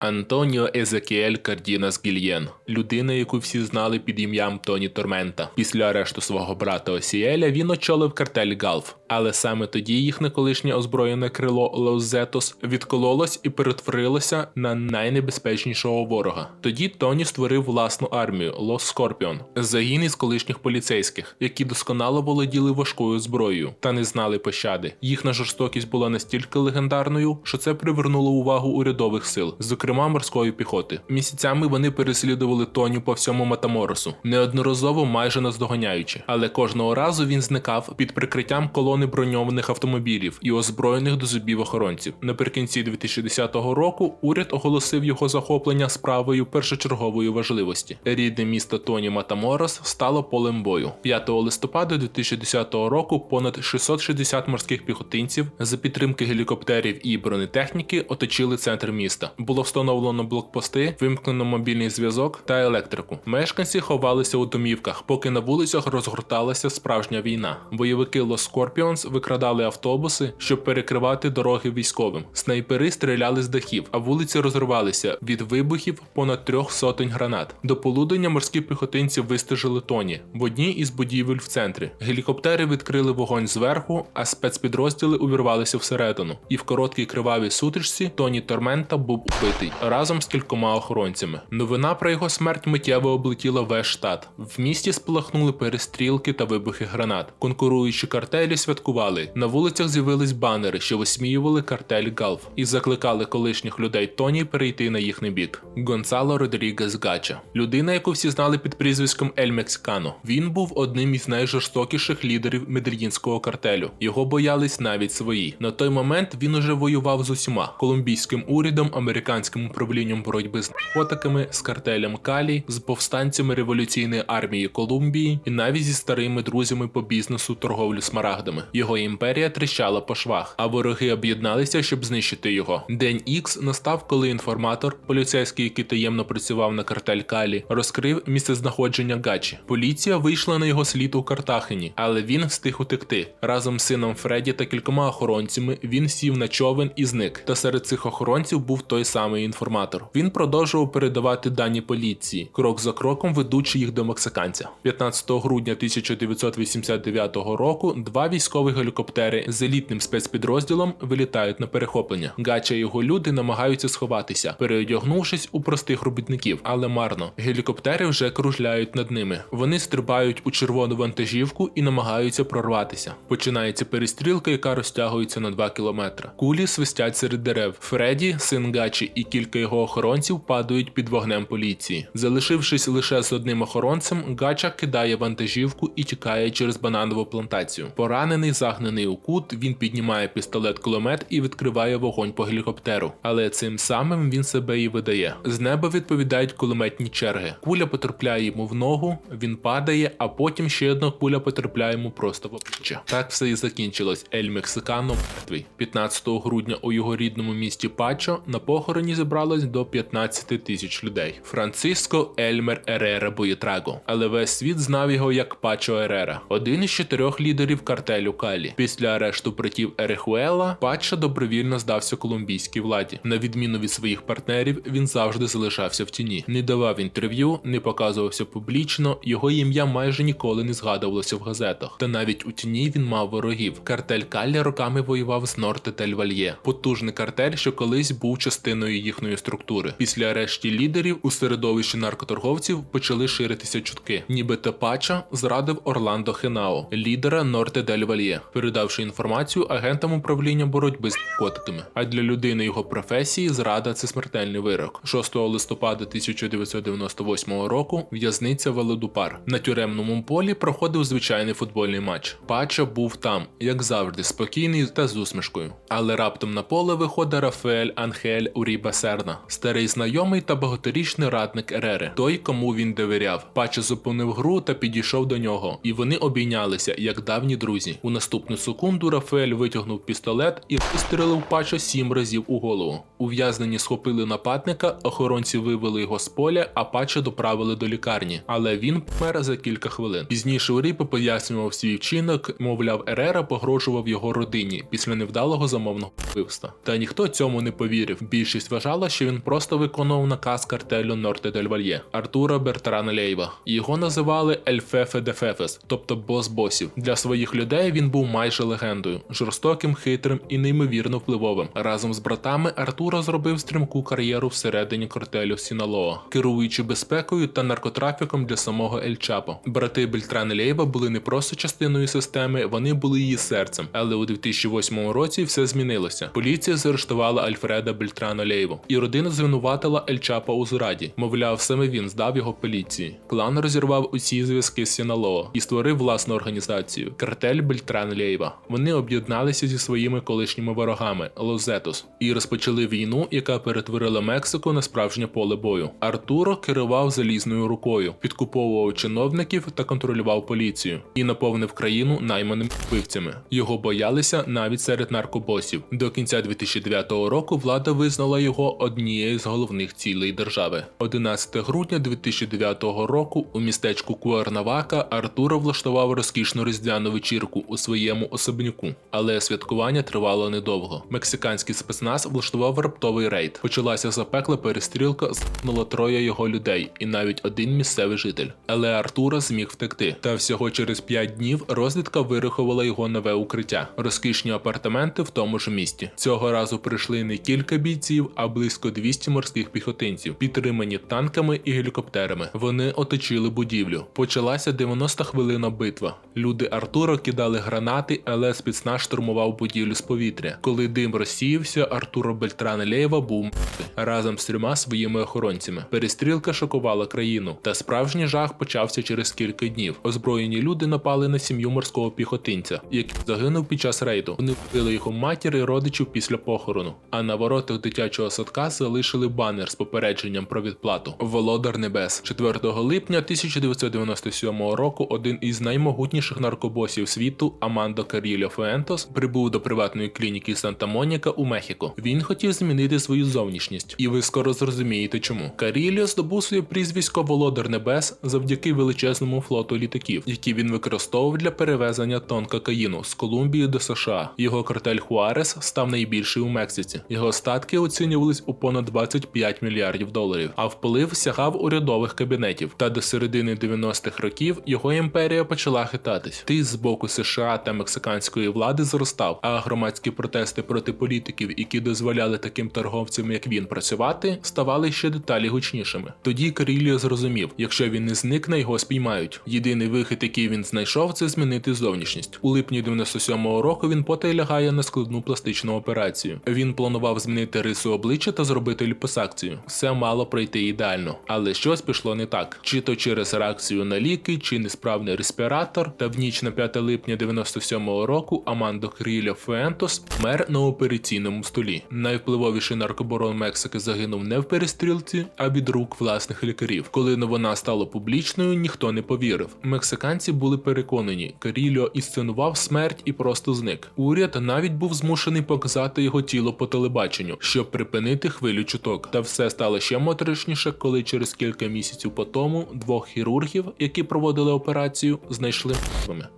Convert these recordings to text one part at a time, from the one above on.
Антоніо Езекіель Кардінас Гільєн, людина, яку всі знали під ім'ям Тоні Тормента. Після арешту свого брата Осіеля він очолив картель Галф, але саме тоді їхнє колишнє озброєне крило Лоузетос відкололось і перетворилося на найнебезпечнішого ворога. Тоді Тоні створив власну армію Лос Скорпіон, загін із колишніх поліцейських, які досконало володіли важкою зброєю та не знали пощади. Їхня жорстокість була настільки легендарною, що це привернуло увагу урядових сил, зокрема морської піхоти. Місяцями вони переслідували Тоню по всьому Матаморосу, неодноразово майже наздоганяючи, але кожного разу він зникав під прикриттям колони автомобілів і озброєних до зубів охоронців. Наприкінці 2010 року уряд оголосив його захоплення справою першочергової важливості. Рідне місто Тоні Матаморос стало полем бою. 5 листопада 2010 року понад 660 морських піхотинців за підтримки гелікоптерів і бронетехніки оточили центр міста. Було встановлено блокпости, вимкнено мобільний зв'язок та електрику. Мешканці ховалися у домівках, поки на вулицях розгорталася справжня війна. Бойовики Los Scorpions викрадали автобуси, щоб перекривати дороги військовим. Снайпери стріляли з дахів, а вулиці розривалися від вибухів понад трьох сотень гранат. До полудення морські піхотинці вистежили тоні в одній із будівель в центрі. Гелікоптери відкрили вогонь зверху, а спецпідрозділи увірвалися всередину. І в короткій кривавій сутичці Тоні Тормента був убитий разом з кількома охоронцями. Новина про його смерть миттєво облетіла весь штат. В місті спалахнули перестрілки та вибухи гранат. Конкуруючі картелі святкували. На вулицях з'явились банери, що висміювали картель Галф і закликали колишніх людей Тоні перейти на їхній бік. Гонсало Родрігес Гача, людина, яку всі знали під прізвиськом Ель Мексикано. Він був одним із найжорстокіших лідерів медельїнського картелю. Його боялись навіть свої. На той момент він уже воював з усіма колумбійським урядом, американським управлінням боротьби з наркотиками, з картелем Калі, з повстанцями революційної армії Колумбії і навіть зі старими друзями по бізнесу торговлю смарагдами. Його імперія тріщала по швах, а вороги об'єдналися, щоб знищити його. День Ікс настав, коли інформатор, поліцейський, який таємно працював на картель Калі, розкрив місцезнаходження Гачі. Поліція вийшла на його слід у Картахені, але він встиг утекти. Разом з сином Фредді та кількома охоронцями він сів на човен і зник. Та серед цих охоронців був той самий інформатор. Він продовжував передавати дані поліції, крок за кроком ведучи їх до мексиканця. 15 грудня 1989 року два військові гелікоптери з елітним спецпідрозділом вилітають на перехоплення. Гача і його люди намагаються сховатися, переодягнувшись у простих робітників, але марно. Гелікоптери вже кружляють над ними. Вони стрибають у червону вантажівку і намагаються прорватися. Починається перестрілка, яка розтягується на 2 кілометри. Кулі свистять серед дерев. Фредді, син Гачі і кілька його охоронців падають під вогнем поліції. Залишившись лише з одним охоронцем, Гача кидає вантажівку і тікає через бананову плантацію. Поранений, загнаний у кут, він піднімає пістолет-кулемет і відкриває вогонь по гелікоптеру. Але цим самим він себе і видає. З неба відповідають кулеметні черги. Куля потрапляє йому в ногу, він падає, а потім ще одна куля потрапляє йому просто в обличчя. Так все і закінчилось. Ель Мексикано мертвий. 15 грудня у його рідному місті Пачо на похороні зібралось до 15 тисяч людей. Франциско Ельмер Ерера Боєтраго, але весь світ знав його як Пачо Ерера, один із чотирьох лідерів картелю Калі. Після арешту братів Ерехуела Пачо добровільно здався колумбійській владі. На відміну від своїх партнерів, він завжди залишався в тіні, не давав інтерв'ю, не показувався публічно. Його ім'я майже ніколи не згадувалося в газетах. Та навіть у тіні він мав ворогів. Картель Каллі роками воював з Норте та Львальє, потужний картель, що колись був частиною їхньої структури. Після арешті лідерів у середовищі наркоторговців почали ширитися чутки, нібито Пача зрадив Орландо Хенао, лідера Норте дель Вальє, передавши інформацію агентам управління боротьби з наркотиками. А для людини його професії зрада це смертельний вирок. 6 листопада 1998 року в'язниця Валедупар на тюремному полі проходив звичайний футбольний матч. Пача був там, як завжди, спокійний та з усмішкою. Але раптом на поле виходить Рафаель Анхель Уріба Серна, старий знайомий та багаторічний радник Ерери, той, кому він довіряв. Пача зупинив гру та підійшов до нього, і вони обійнялися як давні друзі. Наступну секунду Рафаель витягнув пістолет і вистрелив пача сім разів у голову. Ув'язнені схопили нападника, охоронці вивели його з поля, а пача доправили до лікарні. Але він помер за кілька хвилин. Пізніше Уріпа пояснював свій вчинок, мовляв, Ерера погрожував його родині після невдалого замовного вбивства. Та ніхто цьому не повірив. Більшість вважала, що він просто виконував наказ картелю Норте дель Вальє Артура Бертрана Лейва. Його називали Ельфефе де Фефес, тобто бос босів. Для своїх людей він був майже легендою, жорстоким, хитрим і неймовірно впливовим. Разом з братами Артура зробив стрімку кар'єру всередині картелю Сіналоа, керуючи безпекою та наркотрафіком для самого Ель Чапо. Брати Бельтран і Лейва були не просто частиною системи, вони були її серцем. Але у 2008 році все змінилося. Поліція заарештувала Альфреда Бельтрано Лейву, і родина звинуватила Ель Чапо у зраді. Мовляв, саме він здав його поліції. Клан розірвав усі зв'язки з Сіналоа і створив власну організацію картель Бельтран Лейва. Вони об'єдналися зі своїми колишніми ворогами Лозетос і розпочали війну, яка перетворила Мексику на справжнє поле бою. Артуро керував залізною рукою, підкуповував чиновників та контролював поліцію і наповнив країну найманими вбивцями. Його боялися навіть серед наркобосів. До кінця 2009 року влада визнала його однією з головних цілей держави. 11 грудня 2009 року у містечку Куарнавака Артуро влаштував розкішну різдвяну вечірку у своєму особняку, але святкування тривало недовго. Мексиканський спецназ влаштував раптовий рейд. Почалася запекла перестрілка, згинуло троє його людей, і навіть один місцевий житель. Але Артура зміг втекти. Та всього через 5 днів розвідка вирахувала його нове укриття, розкішні апартаменти в тому ж місті. Цього разу прийшли не кілька бійців, а близько 200 морських піхотинців, підтримані танками і гелікоптерами. Вони оточили будівлю. Почалася 90 хвилина битва. Люди Артура кидали гранати, але спецназ штурмував будівлю з повітря. Коли дим розсіявся, Артуро Бельтран Лєєва був разом з трьома своїми охоронцями. Перестрілка шокувала країну, та справжній жах почався через кілька днів. Озброєні люди напали на сім'ю морського піхотинця, який загинув під час рейду. Вони вбили його матір і родичів після похорону. А на воротах дитячого садка залишили банер з попередженням про відплату. Володар Небес 4 липня 1997 року. Один із наймогутніших наркобосів світу Амандо Каріло Фуентос прибув до приватної клініки Санта Моніка у Мехіко. Він хотів змінити свою зовнішність, і ви скоро зрозумієте, чому Каріліо здобув своє прізвисько Володар Небес завдяки величезному флоту літаків, які він використовував для перевезення тонн кокаїну з Колумбії до США. Його картель Хуарес став найбільший у Мексиці. Його статки оцінювались у понад 25 мільярдів доларів, а вплив сягав урядових кабінетів. Та до середини 90-х років його імперія почала хитатись. Тиск з боку США та мексиканської влади зростав, а громадські протести проти політиків, які дозволяли таким торговцям, як він, працювати, ставали ще деталі гучнішими. Тоді Каріліо зрозумів, якщо він не зникне, його спіймають. Єдиний вихід, який він знайшов, це змінити зовнішність. У липні 97-го року він потай лягає на складну пластичну операцію. Він планував змінити рису обличчя та зробити ліпосакцію. Все мало пройти ідеально, але щось пішло не так: чи то через реакцію на ліки, чи несправний респіратор. Та в ніч на 5 липня 97-го року Амандо Кріло Фуентос помер на операційному столі. Найвпливовіший наркоборон Мексики загинув не в перестрілці, а від рук власних лікарів. Коли новина стала публічною, ніхто не повірив. Мексиканці були переконані, Карільо інсценував смерть і просто зник. Уряд навіть був змушений показати його тіло по телебаченню, щоб припинити хвилю чуток. Та все стало ще моторошніше, коли через кілька місяців по тому двох хірургів, які проводили операцію, знайшли.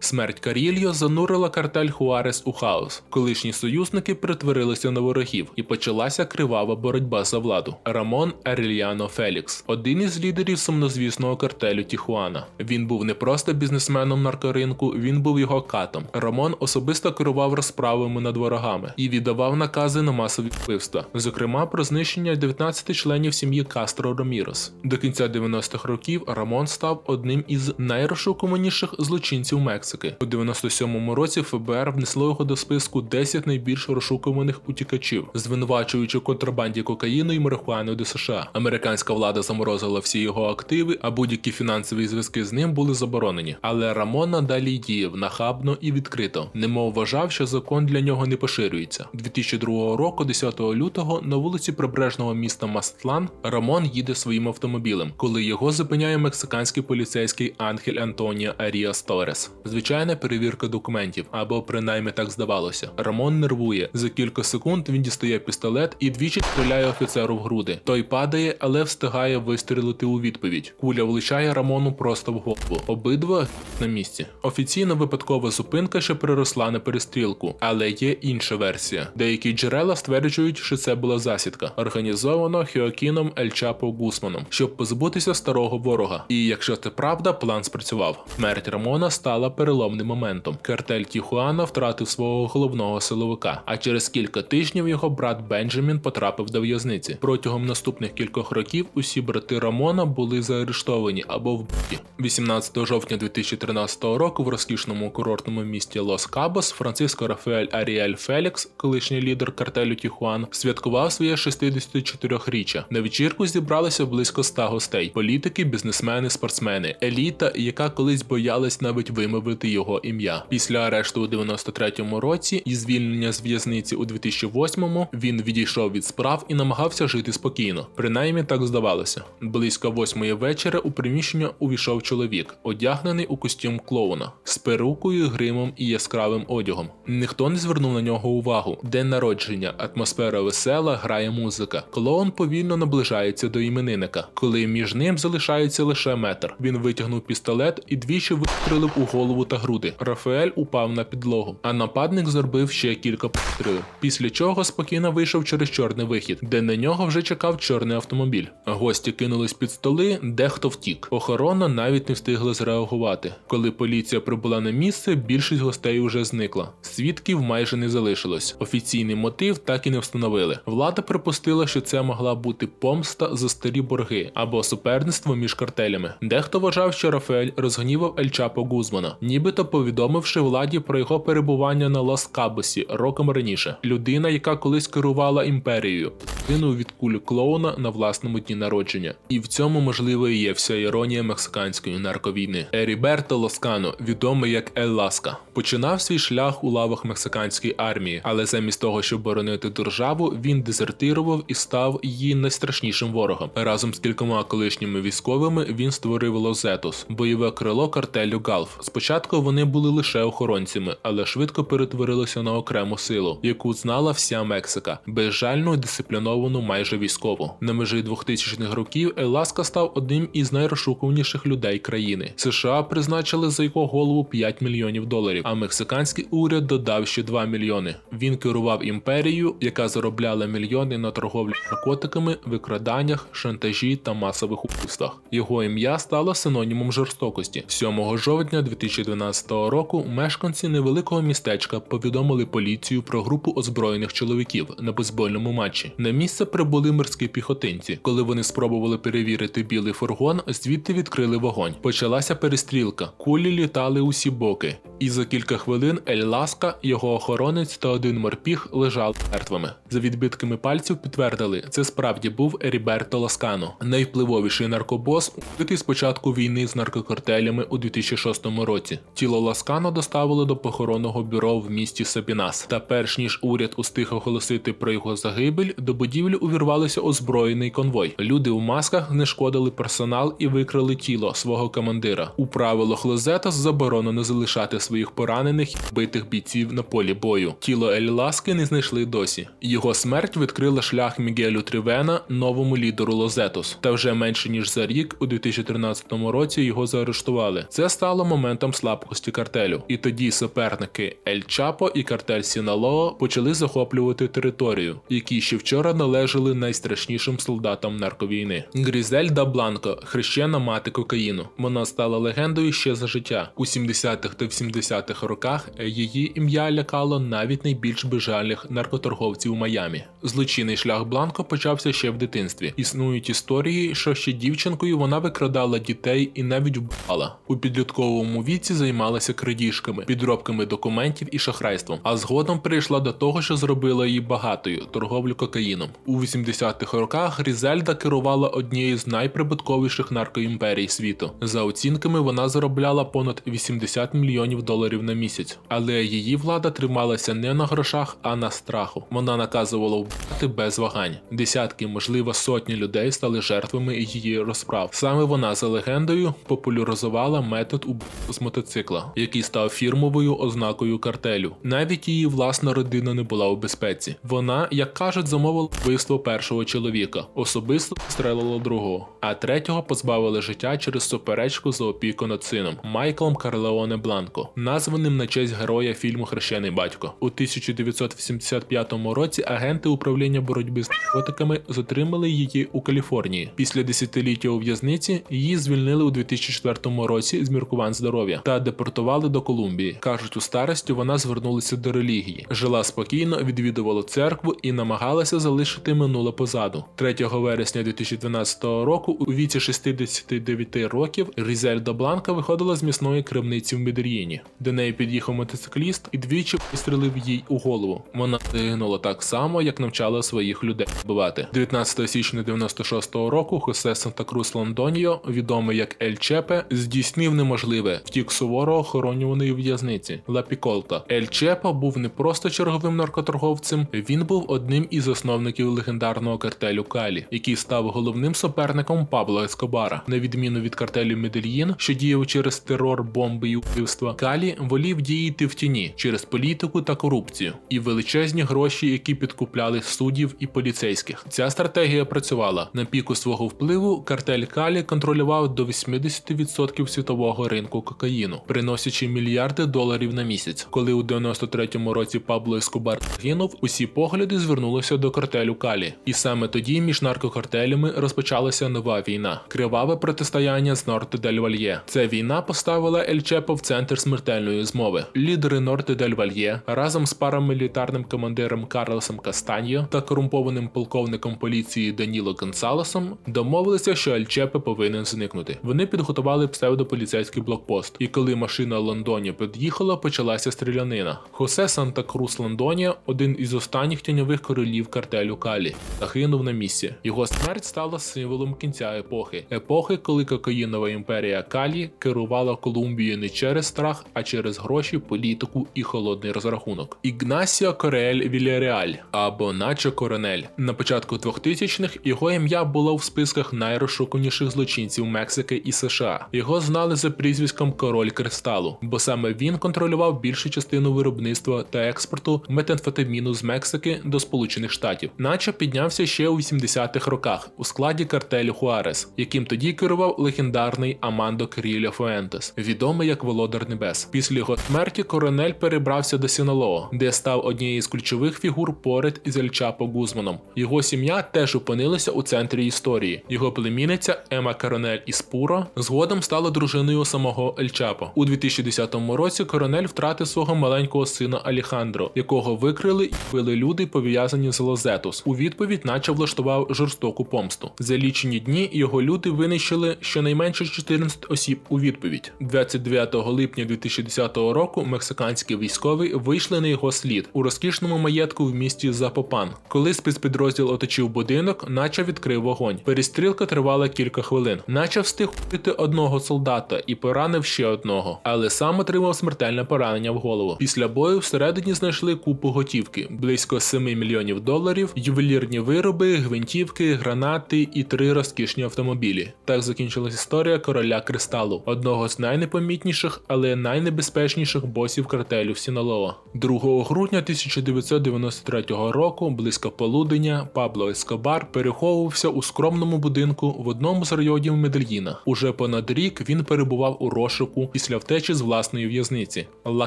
Смерть Карільо занурила картель Хуарес у хаос. Колишні союзники притворилися на ворогів, і почалася кривава боротьба за владу. Рамон Арельяно Фелікс, один із лідерів сумнозвісного картелю Тіхуана. Він був не просто бізнесменом наркоринку, він був його катом. Рамон особисто керував розправами над ворогами і віддавав накази на масові вбивства, зокрема про знищення 19 членів сім'ї Кастро Ромірос. До кінця 90-х років Рамон став одним із найрозшукуваніших злочинців Мексики. У 97-му році ФБР внесло його до списку 10 найбільш розшукуваних утікачів, звинувачуючи контрабанді кокаїну і марихуани до США. Американська влада заморозила всі його активи, а будь-які фінансові зв'язки з ним були заборонені. Але Рамон надалі діяв нахабно і відкрито, немов вважав, що закон для нього не поширюється. 2002 року, 10 лютого, на вулиці прибережного міста Мастлан Рамон їде своїм автомобілем, коли його зупиняє мексиканський поліцейський Ангель Антоніо Аріас Торес. Звичайна перевірка кілька документів, або принаймні так здавалося. Рамон нервує. За кілька секунд він дістає пістолет і двічі стріляє офіцеру в груди. Той падає, але встигає вистрілити у відповідь. Куля влучає Рамону просто в голову. Обидва на місці. Офіційно випадкова зупинка ще переросла на перестрілку, але є інша версія. Деякі джерела стверджують, що це була засідка, організована Хіокіном Ель Чапо Гусманом, щоб позбутися старого ворога. І якщо це правда, план спрацював. Смерть Рамона стала переломним моментом. Картель Тіхуана втратив свого головного силовика, а через кілька тижнів його брат Бенджамін потрапив до в'язниці. Протягом наступних кількох років усі брати Рамона були заарештовані або вбиті. 18 жовтня 2013 року в розкішному курортному місті Лос Кабос Франциско Рафаель Аріель Фелікс, колишній лідер картелю Тіхуан, святкував своє 64-річчя. На вечірку зібралося близько 100 гостей: політики, бізнесмени, спортсмени, еліта, яка колись боялась навіть вимовити його ім'я. Після арешту у 93-му році і звільнення з в'язниці у 2008-му він відійшов від справ і намагався жити спокійно. Принаймні так здавалося. Близько восьмої вечора у приміщення увійшов чоловік, одягнений у костюм клоуна з перукою, гримом і яскравим одягом. Ніхто не звернув на нього увагу. День народження, атмосфера весела, грає музика. Клоун повільно наближається до іменинника, коли між ним залишається лише метр. Він витягнув пістолет і двічі вистрелив у голову та груди. Рафаель упав на підлогу, а нападник зробив ще кілька пострілів. Після чого спокійно вийшов через чорний вихід, де на нього вже чекав чорний автомобіль. Гості кинулись під столи, дехто втік. Охорона навіть не встигла зреагувати. Коли поліція прибула на місце, більшість гостей уже зникла. Свідків майже не залишилось. Офіційний мотив так і не встановили. Влада припустила, що це могла бути помста за старі борги або суперництво між картелями. Дехто вважав, що Рафаель розгнівав Ель Чапо Гузмана, нібито повідомивши владі про його перебування на Лос Кабосі роком раніше. Людина, яка колись керувала імперією, кинув від кулі клоуна на власному дні народження. І в цьому можливо і є вся іронія мексиканської нарковійни. Еріберто Лоскано, відомий як Ель Ласка, починав свій шлях у лавах мексиканської армії, але замість того, щоб боронити державу, він дезертирував і став її найстрашнішим ворогом. Разом з кількома колишніми військовими він створив Лозетос, бойове крило картелю Галф. Спочатку вони були лише охоронцями, але швидко перетворилися на окрему силу, яку знала вся Мексика, безжальну і дисципліновану майже військову. На межі 2000-х років Еласка став одним із найрозшукуваніших людей країни. США призначили за його голову 5 мільйонів доларів, а мексиканський уряд додав ще 2 мільйони. Він керував імперією, яка заробляла мільйони на торговлі наркотиками, викраданнях, шантажі та масових убивствах. Його ім'я стало синонімом жорстокості. 7 жовтня 2012 року мешканці невеликого містечка повідомили поліцію про групу озброєних чоловіків на бейсбольному матчі. На місце прибули морські піхотинці. Коли вони спробували перевірити білий фургон, звідти відкрили вогонь. Почалася перестрілка. Кулі літали усі боки. І за кілька хвилин Ель Ласка, його охоронець та один морпіг лежали мертвими. За відбитками пальців підтвердили, це справді був Еріберто Ласкано, найвпливовіший наркобос, убитий з початку війни з наркокартелями у 2006 році. Тіло Ласкано доставили до похоронного бюро в місті Сабінас. Та перш ніж уряд устиг оголосити про його загибель, до будівлі увірвалися озброєний конвой. Люди у масках знешкодили персонал і викрали тіло свого командира. У правилах Лозетас заборонено залишати своїх поранених і вбитих бійців на полі бою. Тіло Ель Ласки не знайшли досі. Його смерть відкрила шлях Мігелю Трівена, новому лідеру Лозетос. Та вже менше ніж за рік, у 2013 році, його заарештували. Це стало моментом слабкості картелю. І тоді суперники Ель Чапо і картель Сіналоо почали захоплювати територію, які ще вчора належали найстрашнішим солдатам нарковійни. Грізель да Бланко, хрещена мати кокаїну. Вона стала легендою ще за життя. У 70-х та 70-х роках її ім'я лякало навіть найбільш безжальних наркоторговців у Майамі. Злочинний шлях Бланко почався ще в дитинстві. Існують історії, що ще дівчинкою вона викрадала дітей і навіть вбивала. У підлітковому віці займалася крадіжками, підробками документів і шахрайством. А згодом прийшла до того, що зробила її багатою торговлю кокаїном. У 80-х роках Грізельда керувала однією з найприбутковіших наркоімперій світу. За оцінками, вона заробляла понад 80 мільйонів доларів на місяць. Але її влада трималася не на грошах, а на страху. Вона наказувала вбивати без вагань. Десятки, можливо, сотні людей стали жертвами її розправ. Саме вона за легендою популяризувала метод убивства з мотоцикла, який став фірмовою ознакою картелю. Навіть її власна родина не була у безпеці. Вона, як кажуть, замовила вбивство першого чоловіка, особисто стрелила другого, а третього позбавили життя через суперечку за опіку над сином Майклом Карлеоне Бланко, названим на честь героя фільму Хрещений батько. У 1985 році агенти управління боротьби з наркотиками затримали її у Каліфорнії. Після десятиліття у в'язниці її звільнили у 2004 році з міркувань здоров'я та депортували до Колумбії. кажуть, у старості вона звернулася до релігії, жила спокійно, відвідувала церкву і намагалася залишити минуле позаду. 3 вересня 2012 року, у віці 69 років, Різельда Бланка виходила з м'ясної крамниці в Медельїні. До неї під'їхав мотоцикліст і двічі вистрелив їй у голову. Вона загинула так само, як навчала своїх людей вбивати. 19 січня 96-го року Хосе Санта-Крус Лондоніо, відомий як Ель Чепе, здійснив неможливе втік суворо охоронюваної в'язниці Ла Піколта. Ель Чепе був не просто черговим наркоторговцем, він був одним із засновників легендарного картелю Калі, який став головним суперником Пабло Ескобара. На відміну від картелю Медельїн, що діяв через терор, бомби і вбивства, Калі волів діяти в тіні через політику та корупцію і величезні гроші, які підкупляли суддів і поліцейських. Ця стратегія працювала на піку свого впливу. Картель Калі контролював до 80% світового ринку кокаїну, приносячи мільярди доларів на місяць. Коли у 93-му році Пабло Ескобар загинув, усі погляди звернулися до картелю Калі, і саме тоді між наркокартелями розпочалася нова війна криваве протистояння з Норте дель Вальє. Ця війна поставила Ель Чепо в центр смертельної змови. Лідери Норте дель Вальє разом з парамілітарним командиром Карлосом Кастаньо та корумпованим полковником поліції Даніло Гонсалесом домовилися, що Ель Чепе повинен зникнути. Вони підготували псевдополіцейський блокпост, і коли машина Лондоні під'їхала, почалася стрілянина. Хосе Санта Крус Лондонія, один із останніх тіньових королів картелю Калі, загинув на місці. Його смерть стала символом кінця епохи, епохи, коли кокаїнова імперія Калі керувала Колумбією не через страх, а через гроші, політику і холодний розрахунок. Ігнасіо Кореель Вільяреаль або Начо Коронель. На початку 2000-х його ім'я було в списках найрозшуканіших злочинців Мексики і США. Його знали за прізвиськом Король Кристалу, бо саме він контролював більшу частину виробництва та експорту метамфетаміну з Мексики до Сполучених Штатів. Начо піднявся ще у 80-х роках у складі картелю Хуарес, яким тоді керував легендарний Амандо Кріля Фуентес, відомий як Володар Небес. Після його смерті Коронель перебрався до Сіналоо, де став однією з ключових фігур поряд із Ель Чапо Гузманом. Його сім'я теж опинилася у центрі історії. Його племінниця Ема Коронель із Пуро згодом стала дружиною самого Ель Чапо. У 2010 році Коронель втратив свого маленького сина Аліхандро, якого викрили і вбили люди, пов'язані з Лозетус. У відповідь, наче влаштував жорстоку помсту. За лічені дні його люди винищили щонайменше 14 осіб у відповідь. 29 липня 2010 року мексиканські військові вийшли на його слід у розкішному маєтку в місті Запопан. Коли спецпідрозділ оточив будинок, наче відкрив вогонь. Перестрілка тривала кілька хвилин. Наче встиг вбити одного солдата і поранив ще одного, але сам отримав смертельне поранення в голову. Після бою всередині знайшли купу готівки, близько 7 мільйонів доларів, ювелірні вироби, гвинтівки, гранати і три розкішні автомобілі. Так закінчилась історія короля кристалу, одного з найнепомітніших, але найнебезпечніших босів картелю Сіналова. 2 грудня 1993 року, близько полудення, Пабло Ескобар переховувався у скромному будинку в одному з районів Медельїна. Уже понад рік він перебував у розшуку після втечі з власної в'язниці Ла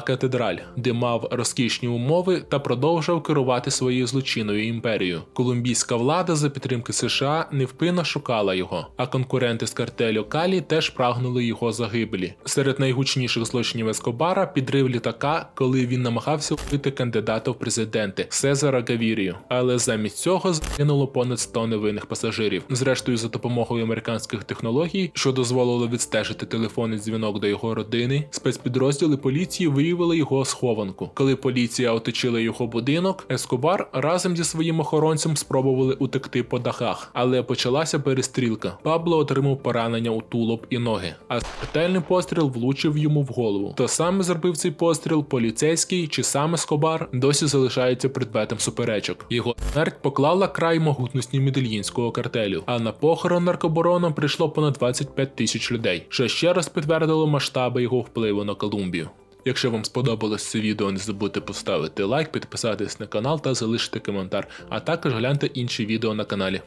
Катедраль, де мав розкішні умови та продовжував керувати своєю злочинною імперією. Колумбійська влада за підтримки США невпинно шукала його, а конкуренти з картелю Калі теж прагнули його загибелі. Серед найгучніших злочинів Ескобара підрив літака, коли він намагався вбити кандидата в президенти Сезара Гавірію. Але замість цього загинуло понад 100 невинних пасажирів. Зрештою, за допомогою американських технологій, що дозволило відстежити телефонний дзвінок до його родини, спецпідрозділи поліції виявили його схованку. Коли поліція оточила його будинок, Ескобар разом зі своїм охоронцем спробували утекти по дахах, але почалася перестрілка. Пабло отримав поранення у тулуб і ноги, а смертельний постріл влучив йому в голову. То саме зробив цей постріл поліцейський чи сам Ескобар досі залишається предметом суперечок. Його смерть поклала край могутності медельїнського картелю. А на похорон наркобороном прийшло понад 25 тисяч людей, що ще раз підтвердило масштаби його впливу на Колумбію. Якщо вам сподобалось це відео, не забудьте поставити лайк, підписатись на канал та залишити коментар, а також гляньте інші відео на каналі.